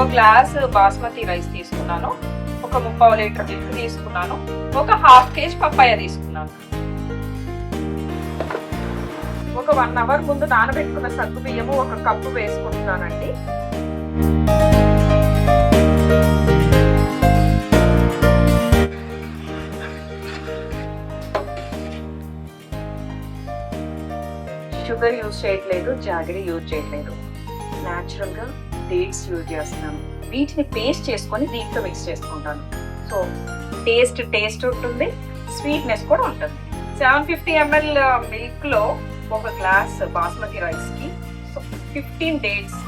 ఒక glass basmati rice తీసుకున్నాను. ఒక ముప్పావు లీటర్ మిల్క్ తీసుకున్నాను. ఒక హాఫ్ కేజీ పప్పాయ తీసుకున్నాను. ఒక వన్ అవర్ ముందు నానబెట్టుకున్న సగ్గు బియ్యము ఒక కప్పు వేసుకుంటున్నానండి. షుగర్ యూజ్ చేయట్లేదు జాగరి యూజ్ చేయట్లేదు. న్యాచురల్గా డేట్స్ యూజ్ చేస్తున్నాను. వీటిని పేస్ట్ చేసుకొని దీంట్లో మిక్స్ చేసుకుంటాను. సో టేస్ట్ టేస్ట్ ఉంటుంది స్వీట్నెస్ కూడా ఉంటుంది. సెవెన్ ఫిఫ్టీ ఎంఎల్ మిల్క్లో ఒక గ్లాస్ బాస్మతి రైస్కి సో ఫిఫ్టీన్ డేట్స్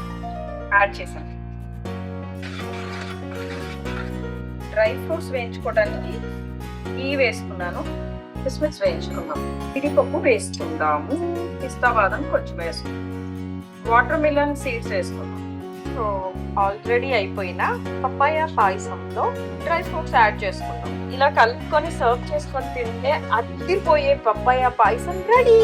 యాడ్ చేశాను. డ్రై ఫ్రూట్స్ వేయించుకోవడానికి ఈ వేసుకున్నాను కిస్మిస్ వేయించుకున్నాం. పిడిపప్పు వేసుకుందాము. పిస్తా బాదం కొంచెం వేసుకుందాం వాటర్ మిలన్ సీడ్స్ వేసుకున్నాం. సో ఆల్రెడీ అయిపోయిన పప్పాయ పాయసంలో డ్రై ఫ్రూట్స్ యాడ్ చేసుకుంటాం ఇలా కలుపుకొని సర్వ్ చేసుకొని తింటే అద్దిపోయే పప్పాయ పాయసం రెడీ.